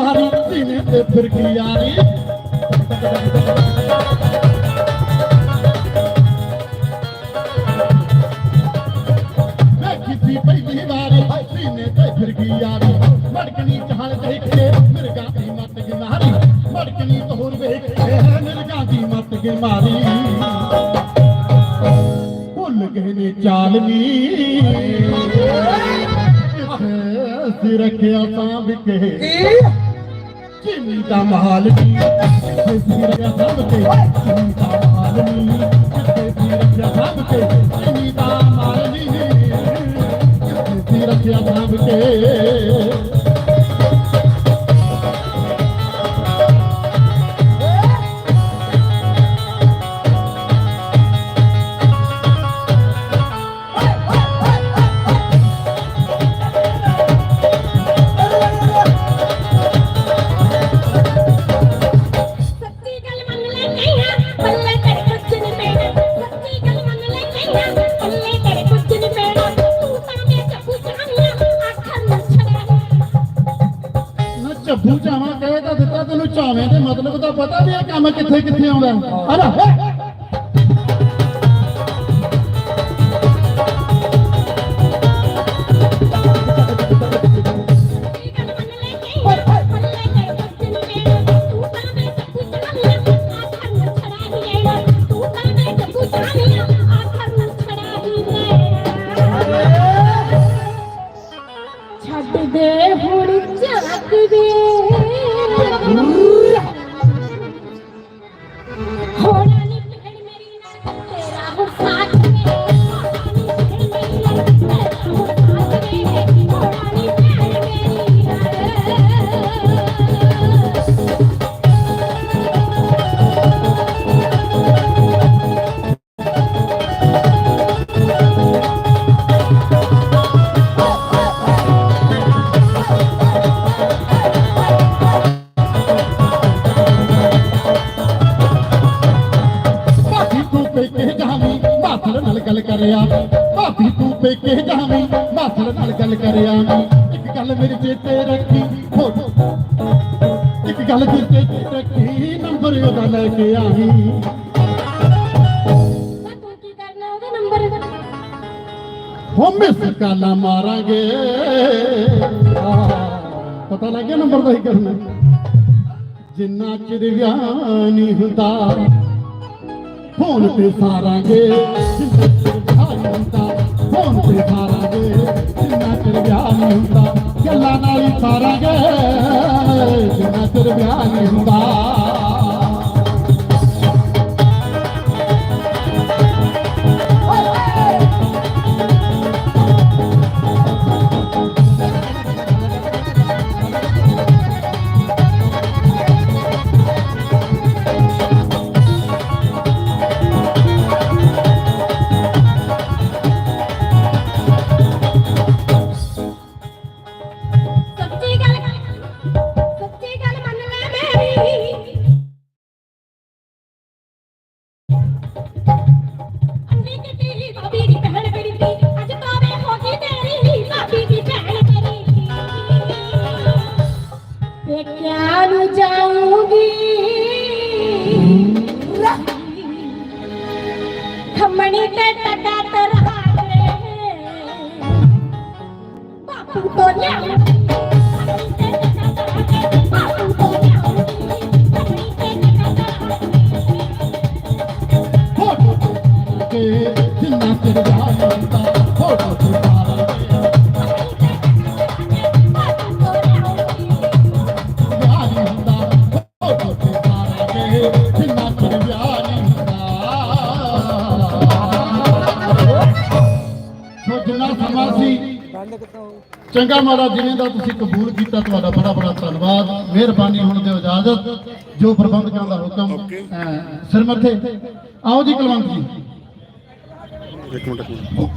ਜਿੱਥੇ ਸੀਨੇ ਤੇ ਫਿਰ ਕੀ ਯਾਰੀ ਮੜਕਣੀ ਚਾਹਣ ਮਿਰਗਾ ਦੀ ਮੱਤ ਗਿਮਾਰੀ। ਮੜਕਣੀ ਭੁੱਲ ਗਏ ਨੇ ਚਾਲਨੀ ਕਿੱਥੇ ਅਸੀਂ ਰੱਖਿਆ ਤਾਂ ਵਿਕੇ। ਚੀਨੀ ਦਾ। ਮਾਲ ਨੀ ਜਿੱਥੇ ਸੀ ਤੇ ਚੀਨੀ ਦਾ ਨਾ ਚੱਬੂ ਚਾਵਾਂ ਕਹੇ ਤਾਂ ਦਿੱਤਾ, ਤੈਨੂੰ ਚਾਵੇਂ ਦੇ ਮਤਲਬ ਤਾਂ ਪਤਾ ਵੀ ਇਹ ਕੰਮ ਕਿੱਥੇ ਕਿੱਥੇ ਆਉਂਦਾ। ਹਨਾ ਛੱਡ ਦੇ। ਹੁਣ ਝਾਕ ਗੱਲ ਕਰਿਆ। ਭਾਬੀ ਤੂੰ ਪੇਕੇ ਜਾਵੀਂ ਮਾਥਲ ਨਾਲ ਗੱਲ ਕਰਿਆ। ਇੱਕ ਗੱਲ ਮੇਰੇ ਚੇਤੇ ਰੱਖੀ ਫੋਟੋ ਇੱਕ ਗੱਲ ਚੇਤੇ ਰੱਖੀ ਨੰਬਰ ਉਹਦਾ ਲੈ ਕੇ ਆਵੀਂ। ਹੋ ਮਿਸ ਕਾਲਾ ਮਾਰਾਂਗੇ। ਪਤਾ ਲੱਗ ਗਿਆ ਨੰਬਰ ਦਾ ਹੀ ਕਰਨਾ। ਜਿੰਨਾ ਚਿਰ ਵਿਆਹ ਨਹੀਂ ਹੁੰਦਾ ਫੋਨ ਤੇ ਸਾਰਾਂਗੇ। ਜਿੰਨਾ ਚਿਰ ਵਿਆਹ ਨਹੀਂ ਹੁੰਦਾ ਫੋਨ ਤੇ ਸਾਰਾਂਗੇ। ਜਿੰਨਾ ਚਿਰ ਵਿਆਹ ਨਹੀਂ ਹੁੰਦਾ, ਗੱਲਾਂ ਨਾਲ ਹੀ ਸਾਰਾਂਗੇ। ਜਿੰਨਾ ਚਿਰ ਵਿਆਹ ਨਹੀਂ ਹੁੰਦਾ जाऊंगी खमणी के टकातर हाथ में बापू तो लिया ਜਿੰਨਾ ਸਮਾਂ ਸੀ। ਚੰਗਾ ਮਾੜਾ ਜਿਵੇਂ ਦਾ ਤੁਸੀਂ ਕਬੂਲ ਕੀਤਾ ਤੁਹਾਡਾ ਬੜਾ ਬੜਾ ਧੰਨਵਾਦ। ਮਿਹਰਬਾਨੀ ਹੁਣ ਦਿਓ ਇਜਾਜ਼ਤ। ਜੋ ਪ੍ਰਬੰਧਕਾਂ ਦਾ ਹੁਕਮ ਸਿਰ ਮੱਥੇ। ਆਓ ਜੀ ਕੁਲਵੰਤ ਜੀ। ਇੱਕ ਮਿੰਟ ਇੱਕ ਮਿੰਟ।